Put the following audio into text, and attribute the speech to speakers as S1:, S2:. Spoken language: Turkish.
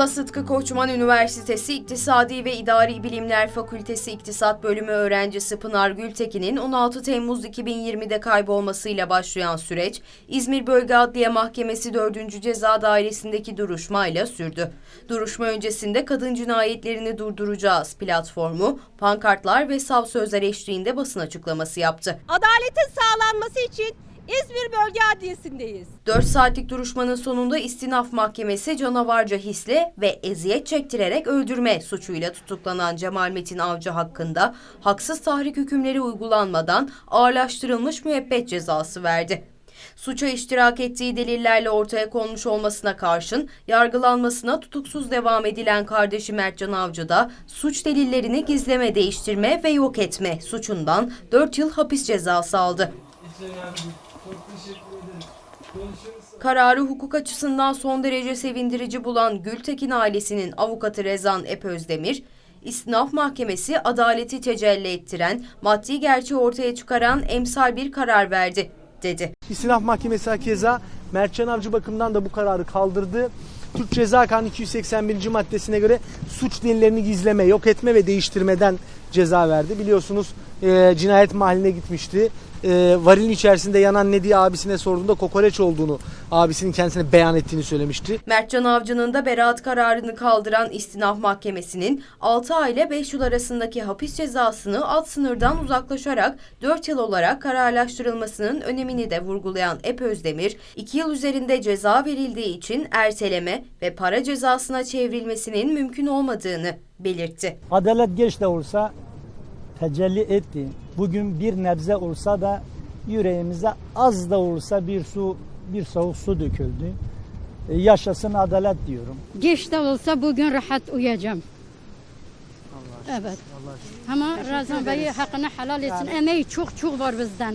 S1: Muğla Sıtkı Koçman Üniversitesi İktisadi ve İdari Bilimler Fakültesi İktisat Bölümü öğrencisi Pınar Gültekin'in 16 Temmuz 2020'de kaybolmasıyla başlayan süreç, İzmir Bölge Adliye Mahkemesi 4. Ceza Dairesi'ndeki duruşmayla sürdü. Duruşma öncesinde kadın cinayetlerini durduracağız platformu, pankartlar ve sav sözler eşliğinde basın açıklaması yaptı.
S2: Adaletin sağlanması için İzmir Bölge Adliyesi'ndeyiz.
S1: 4 saatlik duruşmanın sonunda istinaf mahkemesi canavarca hisle ve eziyet çektirerek öldürme suçuyla tutuklanan Cemal Metin Avcı hakkında haksız tahrik hükümleri uygulanmadan ağırlaştırılmış müebbet cezası verdi. Suça iştirak ettiği delillerle ortaya konmuş olmasına karşın yargılanmasına tutuksuz devam edilen kardeşi Mertcan Avcı da suç delillerini gizleme, değiştirme ve yok etme suçundan 4 yıl hapis cezası aldı. Kararı hukuk açısından son derece sevindirici bulan Gültekin ailesinin avukatı Rezan Epözdemir, İstinaf Mahkemesi adaleti tecelli ettiren, maddi gerçeği ortaya çıkaran emsal bir karar verdi, dedi.
S3: İstinaf Mahkemesi hakeza Mertcan Avcı bakımından da bu kararı kaldırdı. Türk Ceza Kanunu 281. maddesine göre suç delillerini gizleme, yok etme ve değiştirmeden ceza verdi. Biliyorsunuz e, cinayet mahalline gitmişti. E, varilin içerisinde yanan ne diye abisine sorduğunda kokoreç olduğunu abisinin kendisine beyan ettiğini söylemişti.
S1: Mertcan Avcı'nın da beraat kararını kaldıran İstinaf Mahkemesi'nin 6 ay ile 5 yıl arasındaki hapis cezasını alt sınırdan uzaklaşarak 4 yıl olarak kararlaştırılmasının önemini de vurgulayan Epözdemir, 2 yıl üzerinde ceza verildiği için erteleme ve para cezasına çevrilmesinin mümkün olmadığını belirtti.
S4: Adalet geç de olsa tecelli etti. Bugün bir nebze olsa da yüreğimize az da olsa bir su, bir soğuk su döküldü. E, Yaşasın adalet diyorum.
S5: Geç de olsa bugün rahat uyuyacağım. Evet. Ama Razan Bey hakkını helal etsin. Emeği çok çok var bizden.